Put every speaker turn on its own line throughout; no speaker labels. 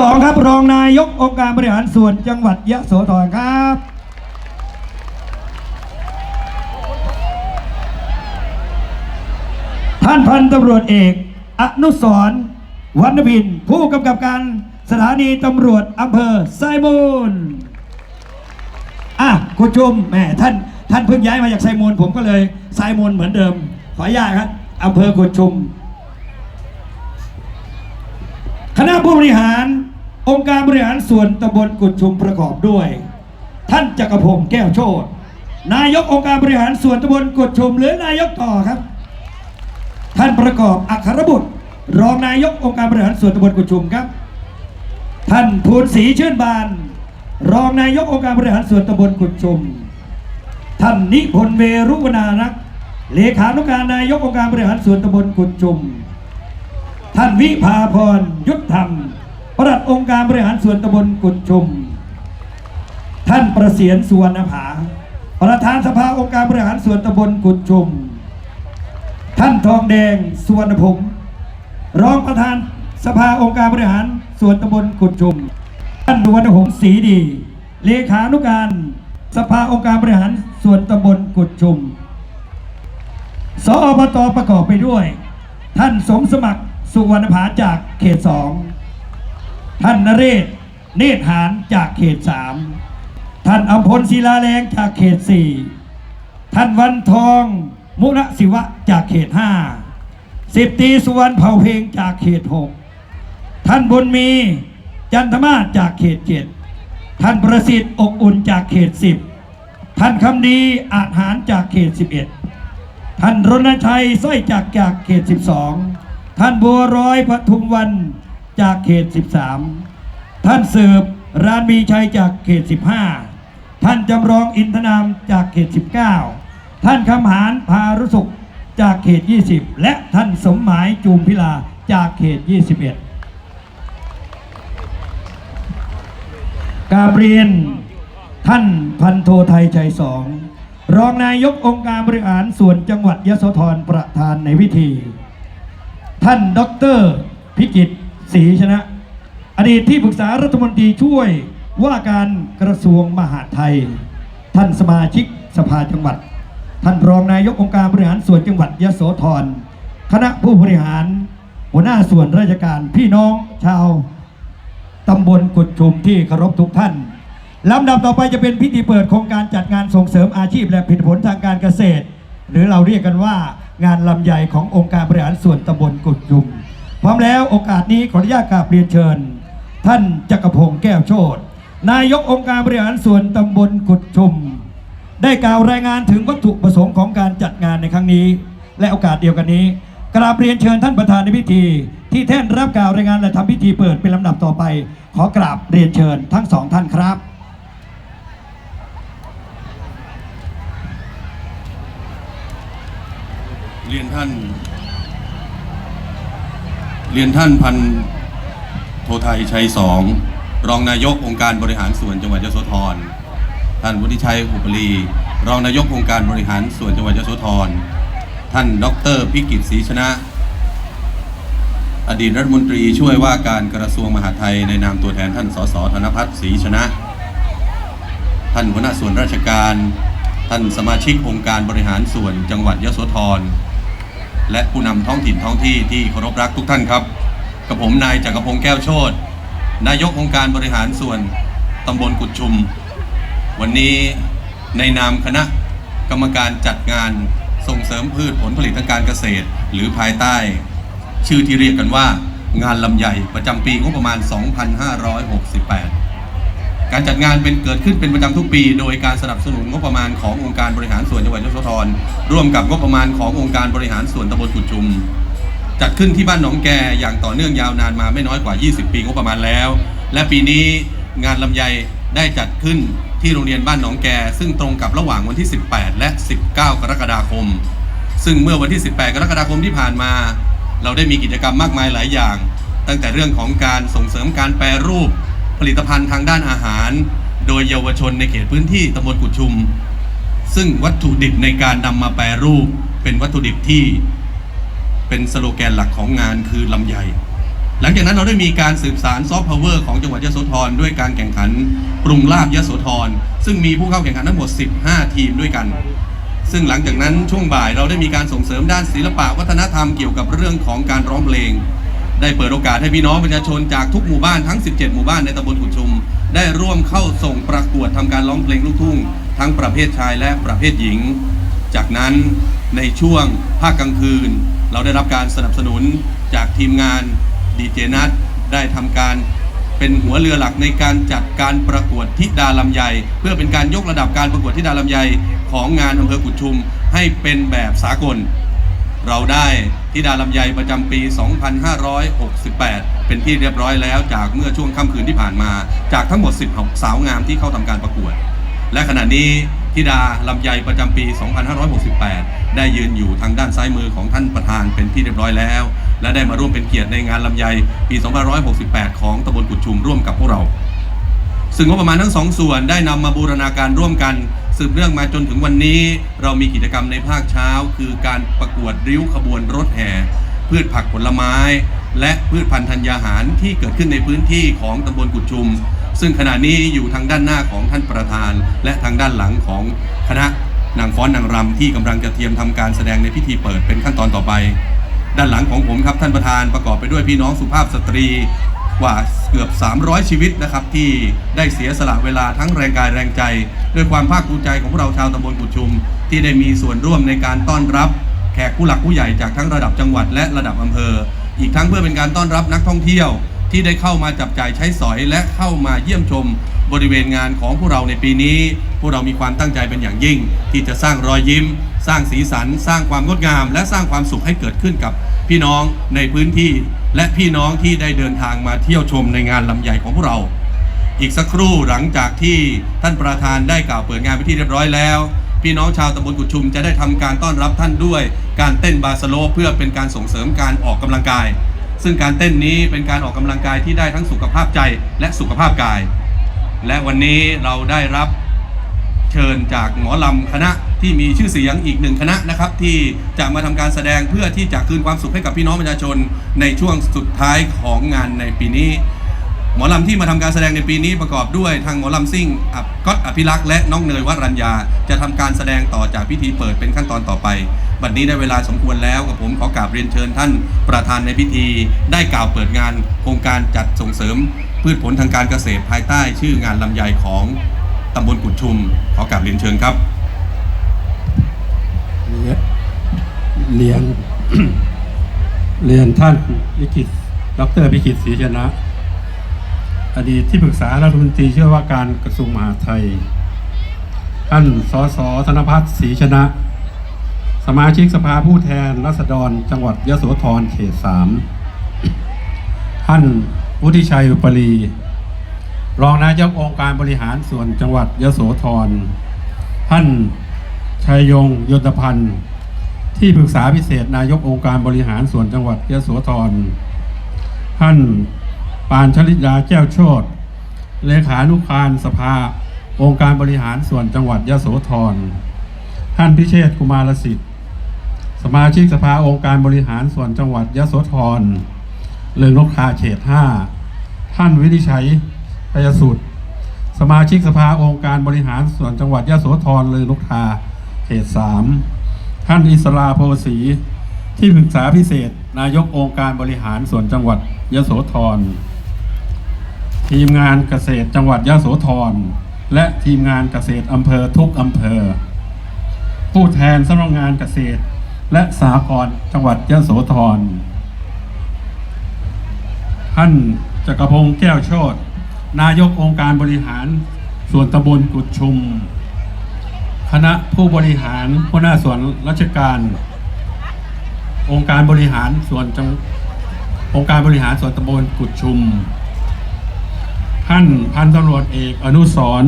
สองครับรองนายกองค์การบริหารส่วนจังหวัดยะโสธรครับ ท่านพันตำรวจเอกอนุสรวรรณพินผู้กำกับการสถานีตำรวจอำเภอไซมูลอะคุณชุมแหมท่านท่านเพิ่งย้ายมาจากไซมูลผมก็เลยไซมูลเหมือนเดิม ขออนุญาตครับอำเภอกุชุม ค ณะผู้บริหารองค์การบริหารส่วนตำบลกุดชุมประกอบด้วย ท่านจักรพงศ์แก้วโชตนายกองค์การบริหารส่วนตำบลกุดชุมหรือนายกต่อครับ ท่านประกอบอัครบุตร รองนายกองค์การบริหารส่วนตำบลกุดชุมครับ ท่านภูนศรีชื่นบาน รองนายกองค์การบริหารส่วนตำบลกุดชุม ท่านนิพนธ์เวรุวนารักษ์เลขานุการนายกองค์การบริหารส่วนตำบลกุดชุม ท่านวิภาพรยุทธธรรมปลัดองค์การบริหารส่วนตำบลกุดชุม ท่านประเสียนสุวรรณผา ประธานสภาองค์การบริหารส่วนตำบลกุดชุม ท่านทองแดงสุวรรณพงศ์รองประธานสภาองค์การบริหารส่วนตำบลกุดชุม ท่านนวลหงศ์ศรีดี เลขานุการสภาองค์การบริหารส่วนตำบลกุดชุม สอบตประกอบไปด้วย ท่านสมสมัคร สุวรรณผาจากเขตสองท่านนเรศ เนตรหานจากเขตสามท่านอำพลศิลาแรงจากเขตสี่ท่านวันทอง มุระศิวะจากเขตห้าสิบตีสุวรรณเผ่าเพลงจากเขตหกท่านบุญมี จันทมาจากเขตเจ็ดท่านประสิทธิ์อกอุ่นจากเขตสิบท่านคำดีอาจหารจากเขตสิบเอ็ดท่านรณชัยสร้อยจากจากเขต12 ท่านบัวร้อยปทุมวันจากเขต 13 ท่านสืบรานมีชัยจากเขต 15 ท่านจำลองอินทนามจากเขต 19 ท่านคำหารพารุสุขจากเขต 20 และท่านสมหมายจูมพิลาจากเขต 21กราบเรียนท่านพันโทไทยชัยสอง รองนายกองค์การบริหารส่วนจังหวัดยะโสธรประธานในพิธี ท่านดอกเตอรพิจิตรศรีชนะ อดีตที่ปรึกษารัฐมนตรีช่วยว่าการกระทรวงมหาดไทย ท่านสมาชิกสภาจังหวัด ท่านรองนายกองค์การบริหารส่วนจังหวัดยโสธรคณะผู้บริหาร หัวหน้าส่วนราชการพี่น้องชาวตำบลกุดชุมที่เคารพทุกท่านลำดับต่อไปจะเป็นพิธีเปิดโครงการจัดงานส่งเสริมอาชีพและผลิตผลทางการเกษตร หรือเราเรียกกันว่า งานลำใหญ่ขององค์การบริหารส่วนตำบลกุดชุม พร้อมแล้วโอกาสนี้ขออนุญาตกราบเรียนเชิญ ท่านจักรพงศ์แก้วโชตนายกองค์การบริหารส่วนตำบลกุดชุม ได้กล่าวรายงานถึงวัตถุประสงค์ของการจัดงานในครั้งนี้ และโอกาสเดียวกันนี้ กราบเรียนเชิญท่านประธานในพิธี ที่แท่นรับกล่าวรายงานและทำพิธีเปิดเป็นลำดับต่อไป ขอกราบเรียนเชิญทั้งสองท่านครับ
เรียนท่าน เรียนท่านพันโทไทยชัยสองรองนายกองค์การบริหารส่วนจังหวัดยโสธร ท่านวุฒิชัยอุปรีรองนายกองค์การบริหารส่วนจังหวัดยโสธร ท่านดรพิกิตศรีชนะ อดีตรัฐมนตรีช่วยว่าการกระทรวงมหาดไทยในนามตัวแทนท่านสสธนพัฒน์ศรีชนะ ท่านหัวหน้าส่วนราชการ ท่านสมาชิกองค์การบริหารส่วนจังหวัดยโสธร และผู้นำท้องถิ่นท้องที่ที่เคารพรักทุกท่านครับ กับผมนายจักรพงศ์แก้วโชตนายกองค์การบริหารส่วนตำบลกุดชุม วันนี้ในนามคณะกรรมการจัดงานส่งเสริมพืชผลผลิตทางการเกษตร หรือภายใต้ ชื่อที่เรียกกันว่า งานลำใหญ่ประจำปีงบประมาณ 2568 การจัดงานเป็นเกิดขึ้นเป็นประจำทุกปี โดยการสนับสนุนงบประมาณขององค์การบริหารส่วนจังหวัดยโสธรร่วมกับงบประมาณขององค์การบริหารส่วนตำบลกุดชุม จัดขึ้นที่บ้านหนองแกอย่างต่อเนื่องยาวนานมาไม่น้อยกว่า 20 ปีงบประมาณแล้ว และปีนี้งานลำไยได้จัดขึ้นที่โรงเรียนบ้านหนองแก ซึ่งตรงกับระหว่างวันที่ 18 และ 19 กรกฎาคม ซึ่งเมื่อวันที่ 18 กรกฎาคมที่ผ่านมา เราได้มีกิจกรรมมากมายหลายอย่าง ตั้งแต่เรื่องของการส่งเสริมการแปรรูป ลิตภัณฑ์ทางด้านอาหาร โดยเยาวชนในเขตพื้นที่ตำบลกุดชุม ซึ่งวัตถุดิบในการนำมาแปรรูป เป็นวัตถุดิบที่เป็นสโลแกนหลักของงานคือลำไยหลังจากนั้นเราได้มีการสืบสารซอฟต์พาวเวอร์ของจังหวัดยโสธรด้วยการแข่งขันปรุงลาบยโสธรซึ่งมีผู้เข้าแข่งขันทั้งหมด 15 ทีมด้วยกัน ซึ่งหลังจากนั้นช่วงบ่ายเราได้มีการส่งเสริมด้านศิลปะวัฒนธรรมเกี่ยวกับเรื่องของการร้องเพลง ได้เปิดโอกาสให้พี่น้องประชาชนจากทุกหมู่บ้านทั้ง 17 หมู่บ้านในตำบลกุดชุม ได้ร่วมเข้าส่งประกวดทำการร้องเพลงลูกทุ่ง ทั้งประเภทชายและประเภทหญิง จากนั้นในช่วงภาคกลางคืน เราได้รับการสนับสนุนจากทีมงานดีเจนัทได้ทำการเป็นหัวเรือหลักในการจัดการประกวดทิดาลำไย เพื่อเป็นการยกระดับการประกวดทิดาลำไยของงานอำเภอกุดชุมให้เป็นแบบสากล เราได้ทิดาลำไยประจำปี 2568 เป็นที่เรียบร้อยแล้วจากเมื่อช่วงค่ำคืนที่ผ่านมา จากทั้งหมด 16 สาวงามที่เข้าทำการประกวด และขณะนี้ธิดาลำไยประจำปี 2568 ได้ยืนอยู่ทางด้านซ้ายมือของท่านประธานเป็นที่เรียบร้อยแล้ว และได้มาร่วมเป็นเกียรติในงานลำไยปี 2568 ของตำบลกุดชุมร่วมกับพวกเรา ซึ่งงบประมาณทั้งสองส่วนได้นำมาบูรณาการร่วมกัน สืบเนื่องมาจนถึงวันนี้ เรามีกิจกรรมในภาคเช้า คือการประกวดริ้วขบวนรถแห่ พืชผักผลไม้ และพืชพันธุ์ธัญญาหารที่เกิดขึ้นในพื้นที่ของตำบลกุดชุม ซึ่งขณะนี้อยู่ทางด้านหน้าของท่านประธาน และทางด้านหลังของคณะนางฟ้อนนางรำที่กำลังจะเตรียมทำการแสดงในพิธีเปิดเป็นขั้นตอนต่อไป ด้านหลังของผมครับท่านประธานประกอบไปด้วยพี่น้องสุภาพสตรี กว่าเกือบ 300 ชีวิตนะครับ ที่ได้เสียสละเวลาทั้งแรงกายแรงใจ ด้วยความภาคภูมิใจของพวกเราชาวตำบลกุดชุม ที่ได้มีส่วนร่วมในการต้อนรับ แขกผู้หลักผู้ใหญ่จากทั้งระดับจังหวัดและระดับอำเภอ อีกทั้งเพื่อเป็นการต้อนรับนักท่องเที่ยว ที่ได้เข้ามาจับจ่ายใช้สอยและเข้ามาเยี่ยมชม บริเวณงานของพวกเราในปีนี้ พวกเรามีความตั้งใจเป็นอย่างยิ่ง ที่จะสร้างรอยยิ้ม สร้างสีสัน สร้างความงดงาม และสร้างความสุขให้เกิดขึ้นกับพี่น้องในพื้นที่ และพี่น้องที่ได้เดินทางมาเที่ยวชมในงานลำใหญ่ของพวกเรา อีกสักครู่หลังจากที่ท่านประธานได้กล่าวเปิดงานไปที่เรียบร้อยแล้ว พี่น้องชาวตำบลกุดชุมจะได้ทำการต้อนรับท่านด้วยการเต้นบาสโลเพื่อเป็นการส่งเสริมการออกกำลังกาย ซึ่งการเต้นนี้เป็นการออกกำลังกายที่ได้ทั้งสุขภาพใจและสุขภาพกาย และวันนี้เราได้รับ เชิญจากหมอลำคณะที่มีชื่อเสียงอีกหนึ่งคณะนะครับ ที่จะมาทำการแสดงเพื่อที่จะคืนความสุขให้กับพี่น้องประชาชนในช่วงสุดท้ายของงานในปีนี้ หมอลำที่มาทำการแสดงในปีนี้ประกอบด้วยทางหมอลำซิ่งก๊อตอภิรักษ์และน้องเนยวัรัญญาจะทำการแสดงต่อจากพิธีเปิดเป็นขั้นตอนต่อไปบัดนี้ได้เวลาสมควรแล้วกับผมขอกราบเรียนเชิญท่านประธานในพิธี ได้กล่าวเปิดงานโครงการจัดส่งเสริมพืชผลทางการเกษตรภายใต้ชื่องานลำไยของ ตำบลกุดชุม ขอกราบเรียนเชิญครับ
เรียน เรียนท่านวิกิตดรวิกิตศรีชนะ อดีตที่ปรึกษารัฐมนตรีช่วยว่าการกระทรวงมหาดไทย ท่านสสธนพัฒน์ศรีชนะ สมาชิกสภาผู้แทนราษฎรจังหวัดยะโสธรเขตสามท่านวุฒิชัยอุปรี รองนายกองค์การบริหารส่วนจังหวัดยโสธร ท่านชัยยงยศพันธ์ ที่ปรึกษาพิเศษนายกองค์การบริหารส่วนจังหวัดยโสธร ท่านปานชลิดาแก้วโชตเลขานุการสภาองค์การบริหารส่วนจังหวัดยโสธร ท่านพิเชษกุมารสิทธิ์ สมาชิกสภาองค์การบริหารส่วนจังหวัดยโสธร เลืองนกทาเขตห้า ท่านวิริชัย พยสุดสมาชิกสภาองค์การบริหารส่วนจังหวัดยะโสธรเลืองนกทาเขตสามท่านอิสราโพสี ที่ปรึกษาพิเศษ นายกองค์การบริหารส่วนจังหวัดยะโสธร ทีมงานเกษตรจังหวัดยะโสธร และทีมงานเกษตรอำเภอทุกอำเภอ ผู้แทนสำนักงานเกษตร และสหกรณ์จังหวัดยะโสธร ท่านจักรพงศ์แก้วโชต นายกองค์การบริหาร ส่วนตำบลกุดชุม คณะผู้บริหารหัวหน้าส่วนราชการ องค์การบริหารส่วนจังองค์การบริหารส่วนตำบลกุดชุม ท่านพันตำรวจเอกอนุสร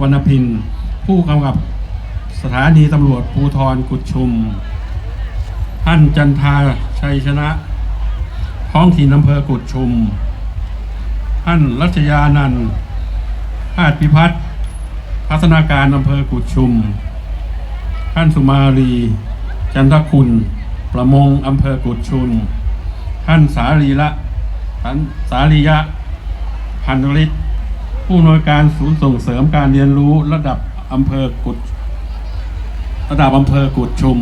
วรรณพิน ผู้กำกับสถานีตำรวจภูธรกุดชุม ท่านจันทาชัยชนะท้องถิ่นอำเภอกุดชุม ท่านรัชยานันท์พาดพิพัฒน์พัฒนาการอำเภอกุดชุม ท่านสุมาลี จันทคุณ ประมงอำเภอกุดชุม ท่านสารีละท่านสาริยะ พันวริศผู้อำนวยการศูนย์ส่งเสริมการเรียนรู้ระดับอำเภอกุดระดับอำเภอกุดชุม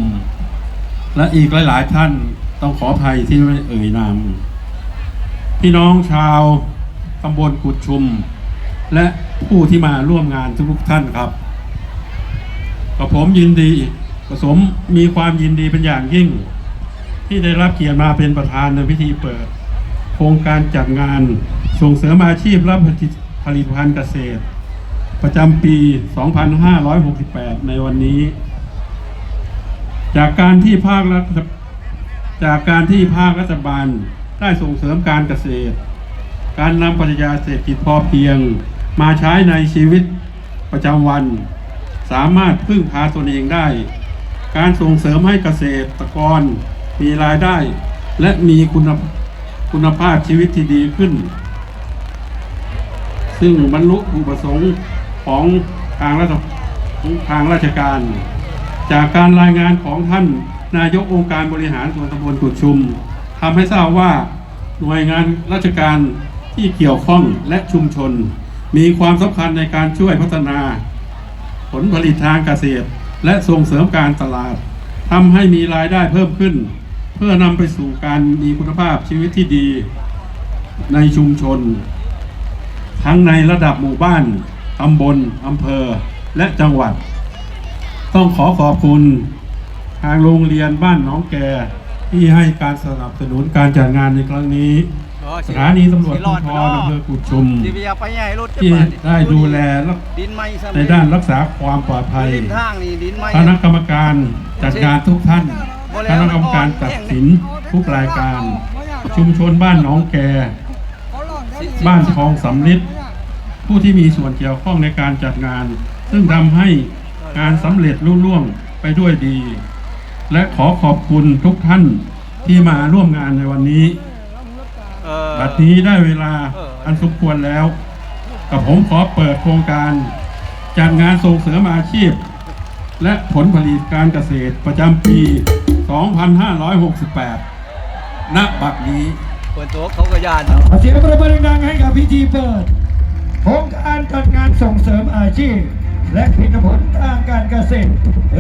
และอีกหลาย ๆ ท่านต้องขออภัยที่ไม่เอ่ยนามพี่น้องชาว ตำบลกุดชุม และผู้ที่มาร่วมงานทุกท่านครับกับผมยินดีกระสมมีความยินดีเป็นอย่างยิ่ง ที่ได้รับเกียรติมาเป็นประธานในพิธีเปิด โครงการจัดงานส่งเสริมอาชีพและผลิตภัณฑ์เกษตร ประจำปี 2568 ในวันนี้ จากการที่ภาครัฐจากการที่ภาครัฐบาลได้ส่งเสริมการเกษตร การนำปรัชญาเศรษฐกิจพอเพียง มาใช้ในชีวิตประจำวัน สามารถพึ่งพาตนเองได้ การส่งเสริมให้เกษตรกรมีรายได้ และมีคุณคุณภาพชีวิตที่ดีขึ้น ซึ่งบรรลุอุปสงค์ของทางรัฐทางราชการ จากการรายงานของท่านนายกองค์การบริหารส่วนตำบลกุดชุมทำให้ทราบว่าหน่วยงานราชการ ที่เกี่ยวข้องและชุมชน มีความสำคัญในการช่วยพัฒนา ผลผลิตทางเกษตร และส่งเสริมการตลาดทำให้มีรายได้เพิ่มขึ้น เพื่อนำไปสู่การมีคุณภาพชีวิตที่ดีในชุมชน ทั้งในระดับหมู่บ้านตำบลอำเภอและจังหวัด ต้องขอขอบคุณ ทางโรงเรียนบ้านน้องแกที่ให้การสนับสนุนการจัดงานในครั้งนี้ สถานีตำรวจภูธรอำเภอกุดชุม
ที่พยาไปใหญ่รถจะ
ที่
ไป
ได้ดูแลและ
ดินไม้ซ้ำ
ในด้านรักษาความปลอดภัย
ริมทางนี่ดินไม้
คณะกรรมการจัดงานทุกท่านคณะกรรมการตัดสินทุกรายการ ชุมชนบ้านหนองแก บ้านทองสำลิดผู้ที่มีส่วนเกี่ยวข้องในการจัดงาน ซึ่งทำให้งานสำเร็จรุ่ล่วงไปด้วยดี และขอขอบคุณทุกท่านที่มาร่วมงานในวันนี้
เออ
บัดนี้ได้เวลาอันสมควรแล้ว กับผมขอเปิดโครงการ จัดงานส่งเสริมอาชีพ และผลผลิตการเกษตรประจำปี 2568 ณ บัดนี้
เปิดตัวเขาก็ยานเนาะ
ขอเสียงประเบิดดังๆให้กับพิธีเปิด โครงการจัดงานส่งเสริมอาชีพ และผลิตผลทางการเกษตร